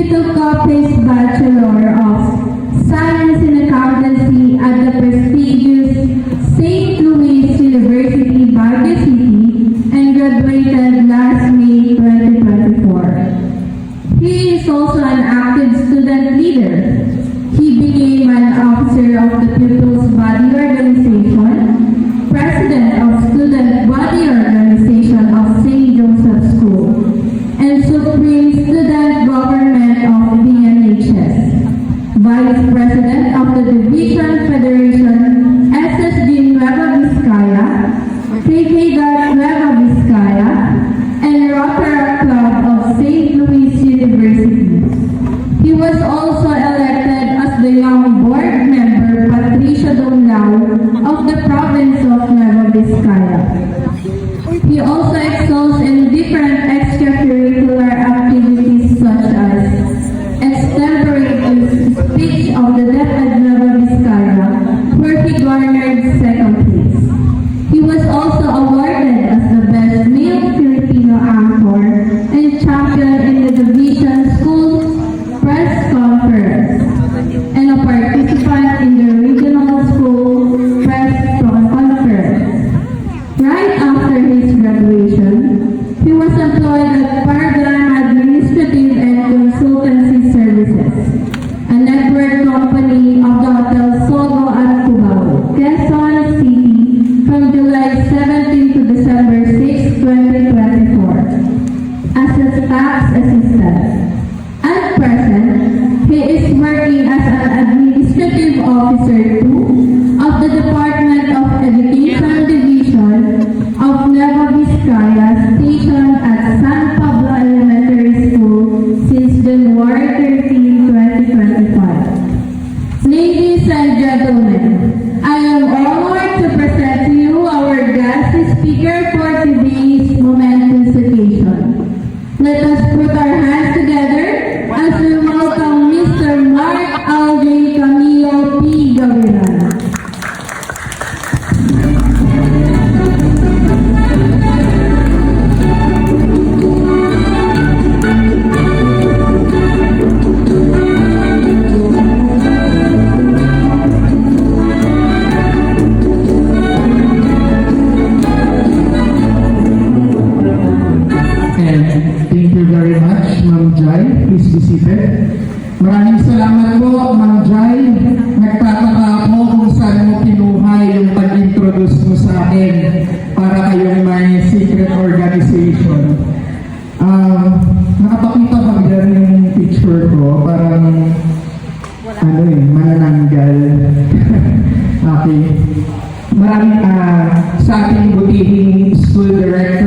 Tito Copes Bachelor of Science in Accountancy at the prestigious St. Louis University, Baguio City, and graduated Vice President of the Division Federation, SSD Nueva Vizcaya, CK Nueva Vizcaya, and Rotary Club of St. Louis University. He was also elected as the young board member Patricia Donlau of the province of Nueva Vizcaya. 17 to December 6, 2024, as a tax assistant. At present, he is working as an administrative officer too of the Department of Education. Ma'am Jai. Please be seated. Maraming salamat po, Ma'am Jai. Nagtataka po kung saan mo pinuhay yung pag-introduce mo sa akin para kayong may secret organization. Um, nakapakita ba dyan yung picture ko? Parang, Wala. ano eh, manananggal. okay. Maraming uh, sa ating butihing school director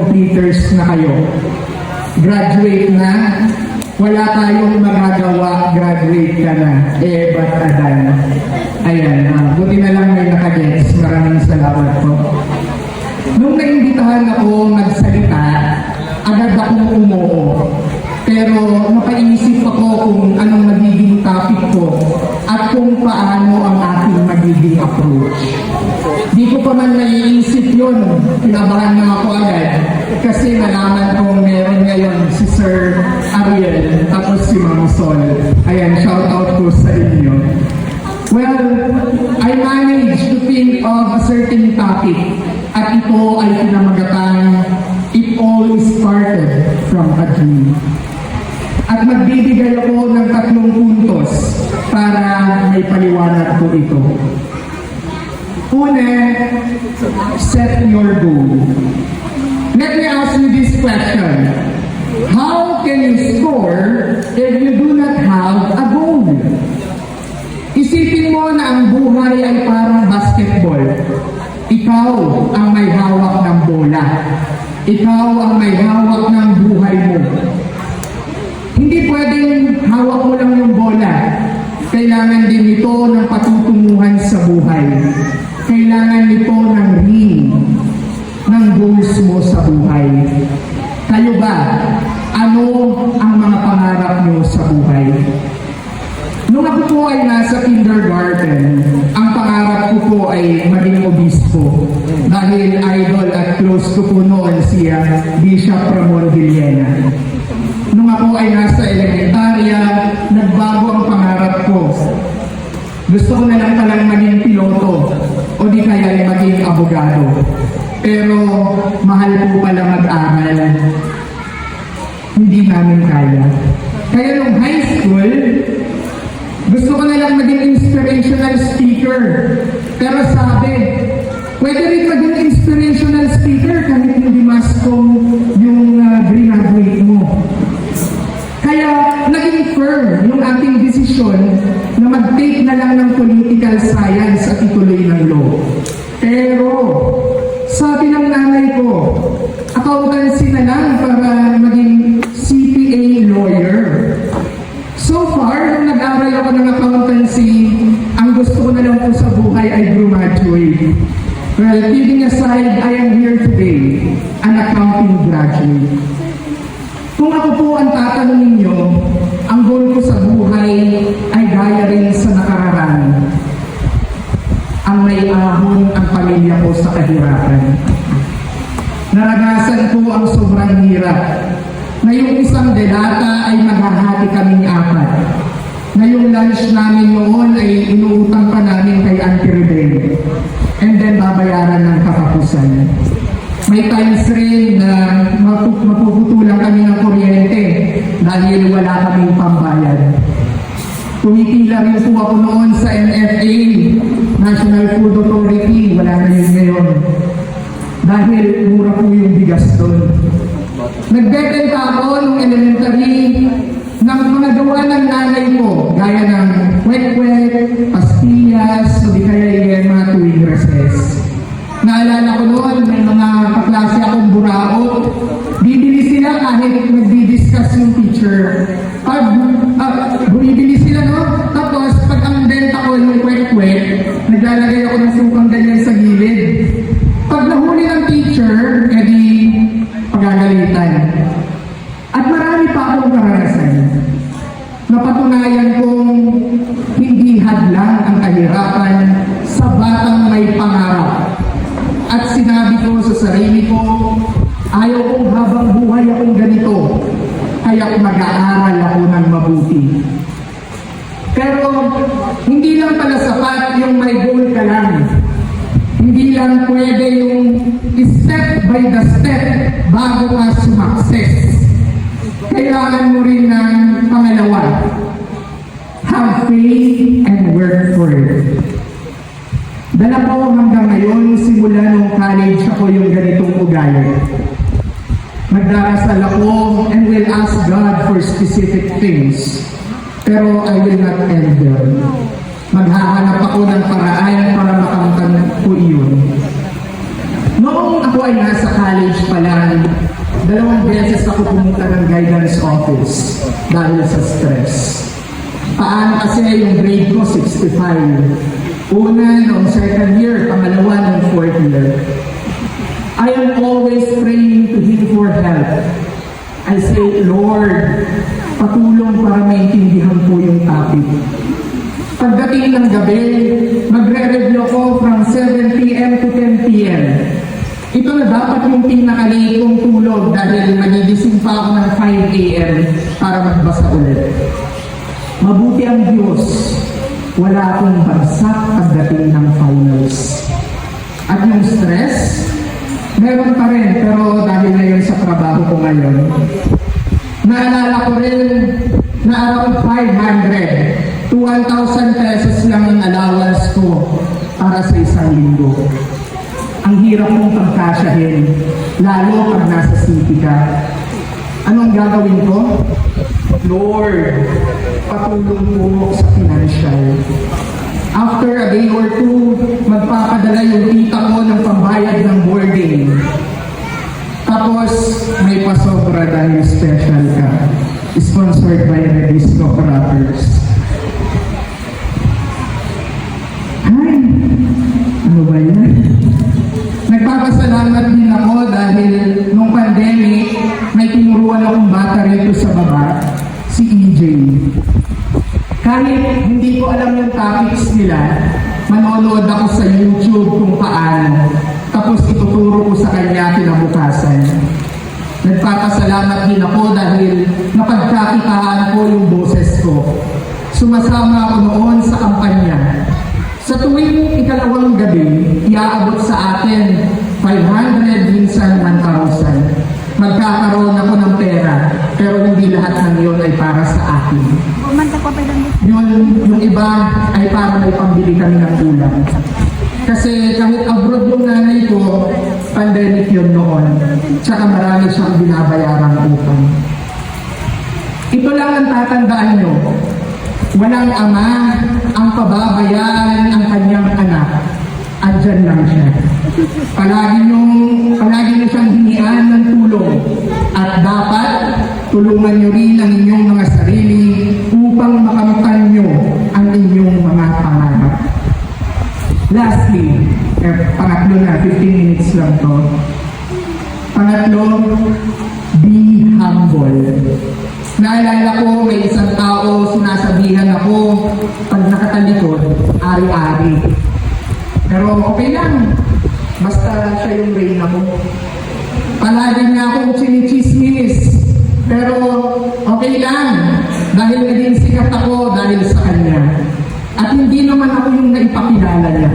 completers na kayo. Graduate na, wala tayong magagawa, graduate ka na. Eh, ba't adan? Ayan, uh, buti na lang may nakagets. Maraming salamat po. Nung naimbitahan ako magsalita, agad akong umuo. Pero napaisip ako kung anong magiging topic ko at kung paano ang ating magiging approach. Di ko pa man naiisip yun. Kinabahan na ako agad kasi nalaman kong meron ngayon si Sir Ariel tapos si Mang Sol. Ayan, shout out ko sa inyo. Well, I managed to think of a certain topic at ito ay pinamagatang It All is Started from a Dream. At magbibigay ako ng tatlong puntos para may paliwanag ko ito. Una, set your goal. Let me ask you this question. How can you score if you do not have a goal? Isipin mo na ang buhay ay parang basketball. Ikaw ang may hawak ng bola. Ikaw ang may hawak ng buhay mo. Hindi pwedeng hawak mo lang yung bola. Kailangan din ito ng patutunguhan sa buhay. Kailangan nito ng ring ng goals mo sa buhay. Kayo ba? Ano ang mga pangarap mo sa buhay? Nung ako po ay nasa kindergarten, ang pangarap ko po ay maging obispo. Dahil idol at close ko po noon si ah, Bishop Ramon Villena. Nung ako ay nasa elementarya, nagbago ang pangarap ko. Gusto ko na lang talang maging piloto o di kaya ay maging abogado. Pero mahal po pala mag-aral. Hindi namin kaya. Kaya nung high school, gusto ko na lang maging inspirational speaker. Pero sabi, pwede rin maging inspirational speaker kahit hindi maskong yung lang ng political science at ituloy ng law. Pero, sabi ng nanay ko, accountancy na lang para maging CPA lawyer. So far, nung nag-aral ako ng accountancy, ang gusto ko na lang po sa buhay ay graduate. Well, kidding aside, I am here today, an accounting graduate. Kung ako po ang tatanungin nyo, ang goal ko sa buhay ay gaya rin sa nakararaan. Ang may ahon ang pamilya ko sa kahirapan. Naranasan ko sobrang hirap. Ngayong isang delata ay maghahati kaming apat. Ngayong lunch namin noon ay inuutang pa namin kay Auntie Rebel. And then babayaran ng katapusan. May times rin na mapu- mapuputulan kami ng kuryente dahil wala kaming pambayad. Tumitila rin po ako noon sa NFA, National Food Authority, wala na yun ngayon. Dahil mura po yung bigas doon. Nagbebenta ako nung elementary ng mga gawa ng nanay ko, gaya ng kwek-kwek, pastillas, o di kaya yung mga tuwing recess. Naalala ko noon, may mga kaklase akong buraot. Bibili sila kahit nagdi-discuss yung teacher. Pag hindi lang pala sapat yung may goal ka lang. Hindi lang pwede yung step by the step bago ka sumakses. Kailangan mo rin ng pangalawa. Have faith and work for it. Dala ko hanggang ngayon, simula nung college ako yung ganitong ugali. Magdarasal ako and will ask God for specific things. Pero I will not end there. Maghahanap ako ng paraan para makamtan ko iyon. Noong ako ay nasa college pa lang, dalawang beses ako pumunta ng guidance office dahil sa stress. Paano kasi yung grade ko, 65. Una, noong second year, pangalawa, noong fourth year. I am always praying to Him for help. I say, Lord, patulong para maintindihan ko yung topic. Pagdating ng gabi, magre-review ko from 7 p.m. to 10 p.m. Ito na dapat yung pinakalate kong tulog dahil magigising pa ako ng 5 a.m. para magbasa ulit. Mabuti ang Diyos, wala akong bagsak pagdating ng finals. At yung stress, meron pa rin pero dahil ngayon sa trabaho ko ngayon, naalala ko rin na around 500 to 1,000 pesos lang ang allowance ko para sa isang linggo. Ang hirap mong pagkasyahin, lalo pag nasa city ka. Anong gagawin ko? Lord, patulong po sa financial. After a day or two, magpapadala yung tita ko ng pambayad ng boarding. Tapos, may pasobra dahil special ka. Sponsored by Redisco Rappers. Ay, ano ba yan? Nagpapasalamat din ako dahil nung pandemic, may tinuruan akong bata rito sa baba, si EJ. Kahit hindi ko alam yung topics nila, manonood ako sa YouTube kung paano. Tapos ituturo ko sa kanya kinabukasan. Nagpapasalamat din ako dahil napagkakitaan ko yung boses ko. Sumasama ako noon sa kampanya. Sa tuwing ikalawang gabi, iaabot sa atin 500, minsan 1,000. Magkakaroon ako ng pera, pero hindi lahat ng iyon ay para sa akin. Umanta ko pa lang. Yun, yung iba ay para may pambili kami ng ulam. Kasi kahit abroad yung nanay ko, pandemic yun noon. Tsaka marami siyang binabayarang utang. Ito lang ang tatandaan nyo. Walang ama ang pababayaan ang kanyang anak. Andyan lang siya. Palagi niyong, palagi niyo siyang hinian ng tulong. At dapat tulungan niyo rin ang inyong mga sarili upang makamtan niyo ang inyong mga pangarap. Lastly, eh, pangatlo na, 15 minutes lang to. Pangatlo, be humble. Naalala ko, may isang tao, sinasabihan ako, pag nakatalikod, ari-ari. Pero okay lang, basta siya yung reyna mo. Palagi niya akong chinichismis, pero okay lang, dahil naging sikat ako dahil sa kanya. At hindi naman ako yung naipakilala niya,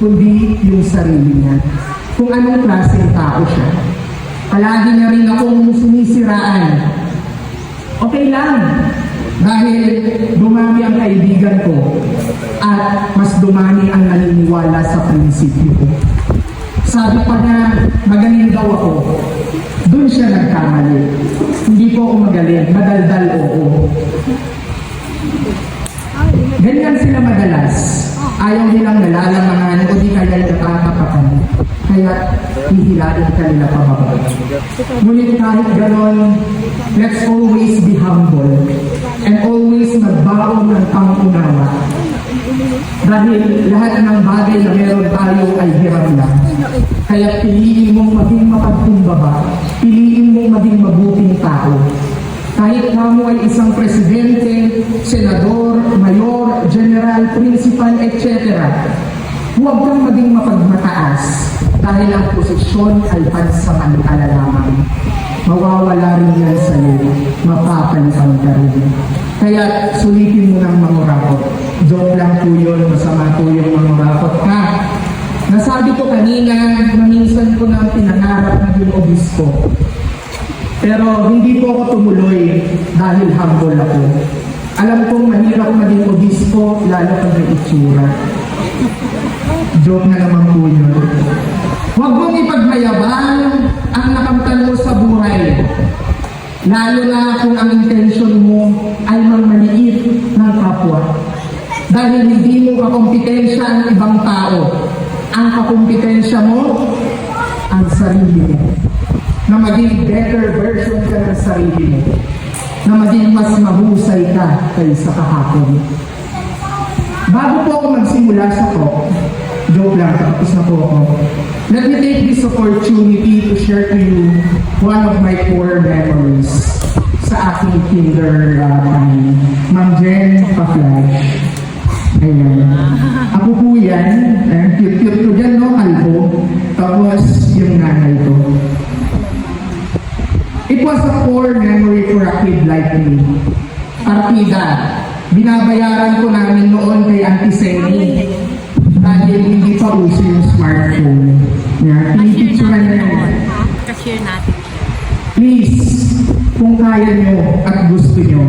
kundi yung sarili niya. Kung anong klaseng tao siya. Palagi niya rin akong sinisiraan. Okay lang. Dahil dumami ang kaibigan ko at mas dumami ang naniniwala sa prinsipyo ko. Sabi pa niya, magaling daw ako. Doon siya nagkamali. Hindi po ako magaling, madaldal oo. Ganyan sila madalas. Ayaw nilang nalalamangan o di kaya nakakapatan. Kaya hihilain ka nila pababa. Ngunit kahit ganon, let's always be humble and always magbaon ng pangunawa. Dahil lahat ng bagay na meron tayo ay hiram lang. Kaya piliin mong maging mapagkumbaba, piliin mong maging mabuting tao. Kahit kamo ay isang presidente, senador, mayor, general, principal, etc. Huwag kang maging mapagmataas dahil ang posisyon ay pansamantala lamang. Mawawala rin yan sa iyo, mapapalitan ka rin. Kaya sulitin mo ng mangurakot. Joke lang po yun, masama po yung mangurakot ka. Nasabi ko kanina na minsan ko nang pinangarap na yung obispo. Pero hindi po ako tumuloy dahil humble ako. Alam kong mahirap maging obispo lalo pag may itsura. Joke na naman po yun. Huwag mong ipagmayabang ang nakamtan mo sa buhay. Lalo na kung ang intention mo ay magmaliit ng kapwa. Dahil hindi mo kakompetensya ang ibang tao. Ang kakompetensya mo, ang sarili mo. Na maging better version ka ng sarili mo. Na maging mas mahusay ka kaysa kahapon. Bago po ako magsimula sa talk, joke lang, tapos na po ako. Let me take this opportunity to share to you one of my core memories sa aking kinder uh. Ma'am Jen Pa-Flash. Ayan. Ako po yan. Ayan, cute-cute ko dyan, no? Kalbo. Tapos, yung nanay ko. It was a core memory for a kid like me. Partida. Binabayaran ko namin noon kay Auntie Seni. Dahil hindi pa uso yung smartphone. Yeah, pinipicturean na yan. Cashier natin. Please, kung kaya nyo at gusto nyo,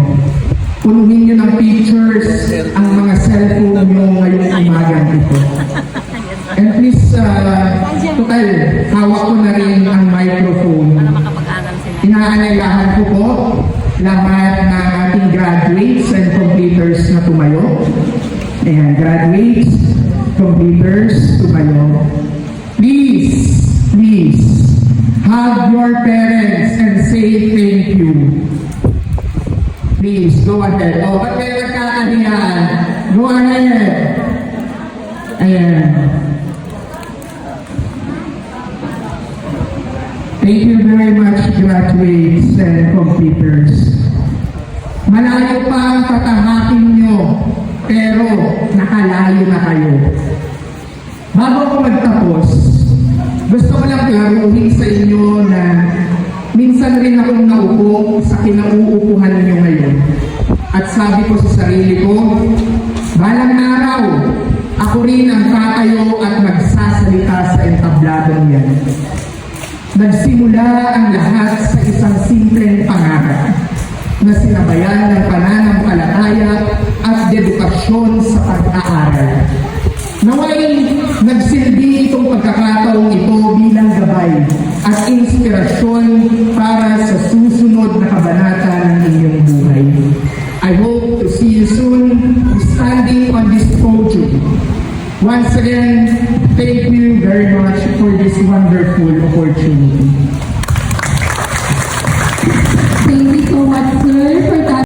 punuhin nyo ng pictures ang mga cellphone nyo ngayong umagang ito. And please, uh, total, hawak ko na rin ang microphone. Inaanyayahan ko po lahat ng ating graduates and completers na tumayo. Ayan, graduates, completers, tumayo. Please, please, hug your parents and say thank you. Please, go ahead. Oh, ba't kayo nagkakahiyaan? Go ahead. Ayan. Thank you very much, graduates and completers. Malayo pa ang tatahakin nyo, pero nakalayo na kayo. Bago ako magtapos, gusto ko lang klaruhin sa inyo na minsan rin akong naupo sa kinauupuhan ninyo ngayon. At sabi ko sa sarili ko, balang araw, ako rin ang tatayo at magsasalita sa entabladong yan. Nagsimula ang lahat sa isang simpleng pangarap na sinabayan ng pananampalataya at dedukasyon sa pag-aaral. Naway nagsilbi itong pagkakataong ito bilang gabay at inspirasyon para sa susunod na kabanata ng inyong buhay. I hope to see you soon standing on this podium. Once again, thank you very much this wonderful opportunity.